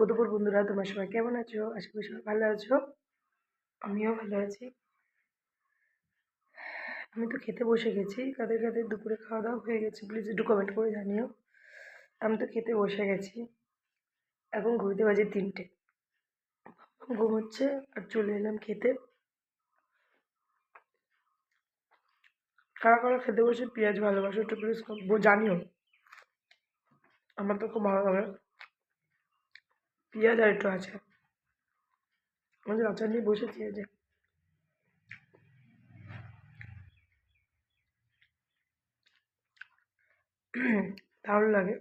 দুপুর বন্ধুরা, তোমরা সবাই কেমন আছো? আশা করি সবাই ভালো আছো। আমিও ভালো আছি। আমি তো খেতে বসে গেছি। কাদের কাদের দুপুরে খাওয়া দাওয়া হয়ে গেছে প্লিজ একটু কমেন্ট করে জানিও। আমি তো খেতে বসে গেছি। এখন ঘুরতে বাজে তিনটে। ঘুমোচ্ছে আর চলে এলাম খেতে। কারা কারা খেতে বসে পেঁয়াজ ভালোবাসো একটু প্লিজ জানিও। আমার তো খুব ভালো লাগে। পেঁয়াজ আর একটু আছে আমাদের আচার নিয়ে বসেছি যে। দারুণ লাগে।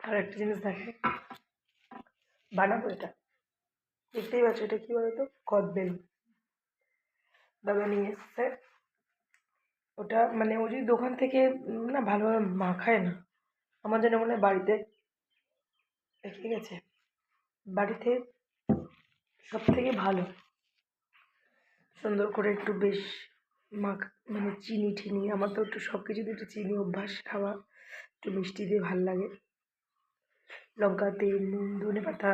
আর একটা জিনিস দেখে। বানাবো এটা। দেখতেই পাচ্ছ এটা কী বলতো? কদবেল। দাদা নিয়ে এসছে। ওটা মানে ও যদি দোকান থেকে না ভালোভাবে মাখায় না। আমার যেন মনে হয় বাড়িতে রেখে গেছে। বাড়িতে সব থেকে ভালো। সুন্দর করে একটু বেশ মাখ মানে চিনি টিনি, আমার তো একটু সব কিছুতে একটু চিনি অভ্যাস, খাওয়া একটু মিষ্টি দিয়ে ভালো লাগে। লঙ্কা, তেল, নুন, ধনে পাতা,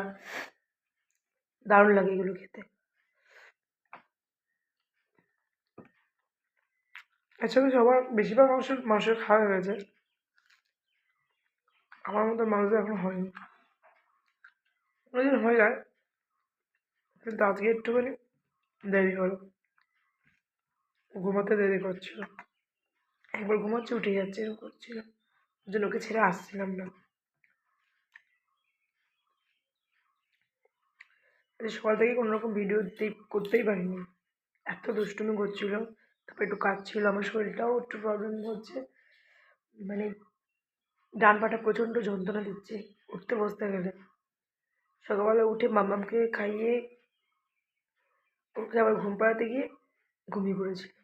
দারুণ লাগে এগুলো খেতে। আসলে সবার বেশিরভাগ মানুষের মানুষের খাওয়া হয়ে গেছে। আমার মতো মানুষদের এখন হয়নি। অনেকদিন হয়ে যায়, কিন্তু আজকে একটুখানি দেরি হলো। ঘুমাতে দেরি করছিল। একবার ঘুমাচ্ছে, উঠে যাচ্ছে, এরকম করছিল। ওই জন্য ছেড়ে আসছিলাম না। আজকে সকাল থেকে কোনো রকম ভিডিও করতেই পারিনি। এত দুষ্টুমি করছিল, তারপর একটু কাজ ছিল আমার শরীরটাও একটু প্রবলেম হচ্ছে। মানে ডান পাটা প্রচণ্ড যন্ত্রণা দিচ্ছে, উঠতে বসতে গেলে। সকালবেলা উঠে মামামকে খাইয়ে ওকে আবার ঘুম পাড়াতে গিয়ে ঘুমিয়ে পড়েছিলাম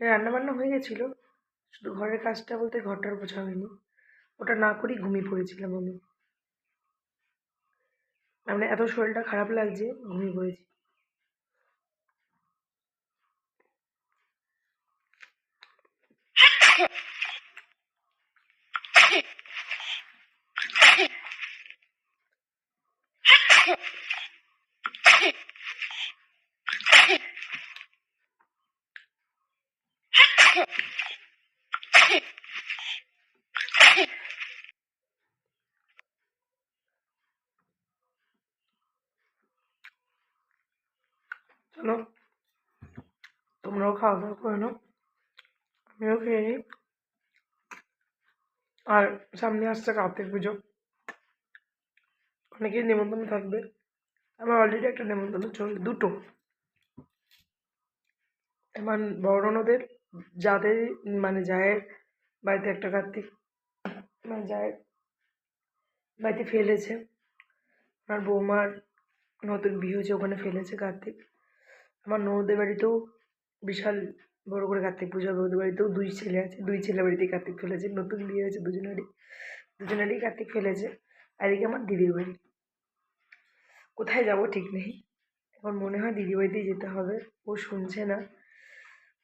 রান্না বান্না হয়ে গেছিল, শুধু ঘরের কাজটা বলতে ঘরটার বোঝা হয়নি। ওটা না করেই ঘুমিয়ে পড়েছিলাম আমি। মানে এত শরীরটা খারাপ লাগছে, ঘুমিয়ে পড়েছি। চলো, তোমরাও খাওয়া দাওয়া করে নাও। আমিও খেয়ে নিই। আর সামনে আসছে কার্তিক পুজো। অনেকেই নেমন্তন্ন থাকবে। আমার অলরেডি একটা নেমন্তন্ন চলবে দুটো। আমার বড় নদের যাদের মানে জায়ের বাড়িতে একটা কার্তিক মানে জায়ের বাড়িতে ফেলেছে। আমার বৌমার নতুন বিয়ে হয়েছে, ওখানে ফেলেছে কার্তিক। আমার ননদের বাড়িতেও বিশাল বড় করে কার্তিক পুজো হবে ওদের বাড়িতেও দুই ছেলে আছে, দুই ছেলে বাড়িতেই কার্তিক ফেলেছে, নতুন বিয়ে হয়েছে দুজনেরই দুজনেরই কার্তিক ফেলেছে। আর এদিকে আমার দিদির বাড়ি। কোথায় যাব ঠিক নেই। এখন মনে হয় দিদি বাড়িতেই যেতে হবে। ও শুনছে না।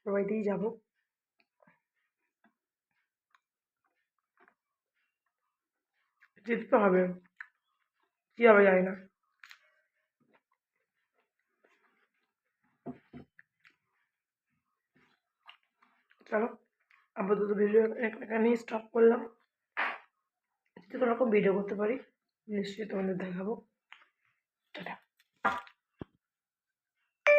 ওর বাড়িতেই যাব। যেতে তো হবে। কী হবে জানি না। চলো, আপাতত ভিডিও এখানেই স্টপ করলাম। যদি কোনো রকম ভিডিও করতে পারি, নিশ্চয়ই তোমাদের দেখাবো। টাটা।